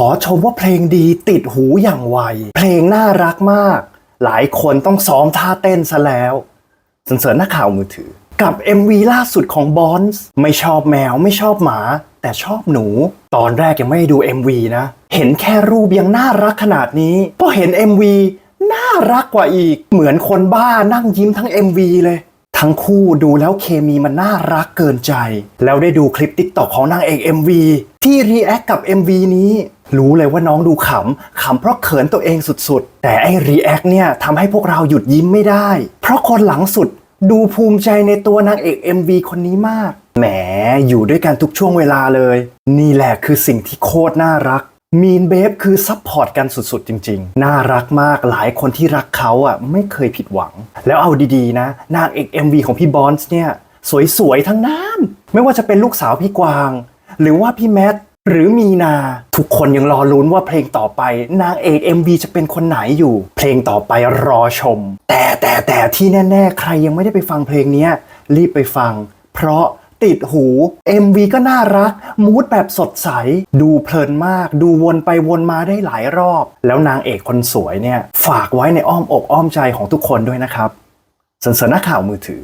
ขอชมว่าเพลงดีติดหูอย่างไว เพลงน่ารักมาก หลายคนต้องซ้อมท่าเต้นซะแล้วสนเสริญนักข่าวมือถือ กับ MV ล่าสุดของบอนส์ไม่ชอบแมวไม่ชอบหมา แต่ชอบหนู ตอนแรกยังไม่ได้ดู MV นะ เห็นแค่รูปยังน่ารักขนาดนี้พอเห็น MV น่ารักกว่าอีก เหมือนคนบ้านั่งยิ้มทั้ง MV เลย ทั้งคู่ดูแล้วเคมีมันน่ารักเกินใจ แล้วได้ดูคลิปติ๊กต็อกของนางเอก MV ที่รีแอคกับ MV นี้ รู้เลยว่าน้องดูขำ ขำเพราะเขินตัวเองสุดๆ แต่ไอ้รีแอคเนี่ยทำให้พวกเราหยุดยิ้มไม่ได้ เพราะคนหลังสุดดูภูมิใจในตัวนางเอก MV คนนี้มาก แหม อยู่ด้วยกันทุกช่วงเวลาเลย นี่แหละคือสิ่งที่โคตรน่ารัก มีนเบฟคือซัพพอร์ตกันสุดๆ จริงๆ น่ารักมาก หลายคนที่รักเขาอะไม่เคยผิดหวัง แล้วเอาดีๆ นะ นางเอก MV ของพี่บอนส์เนี่ย สวยๆ ทั้งนั้น ไม่ว่าจะเป็นลูกสาวพี่กวาง หรือว่าพี่แมท หรือมีนาทุกคนยังรอลุ้นว่าเพลงต่อไป นางเอก MV จะเป็นคนไหนอยู่ เพลงต่อไปรอชม แต่แต่แต่ที่แน่ ๆ ใครยังไม่ได้ไปฟังเพลงนี้รีบไปฟัง เพราะติดหู MV ก็น่ารัก มูดแบบสดใส ดูเพลินมาก ดูวนไปวนมาได้หลายรอบ แล้วนางเอกคนสวยเนี่ย ฝากไว้ในอ้อมอกอ้อมใจของทุกคนด้วยนะครับสนสนข่าวมือถือ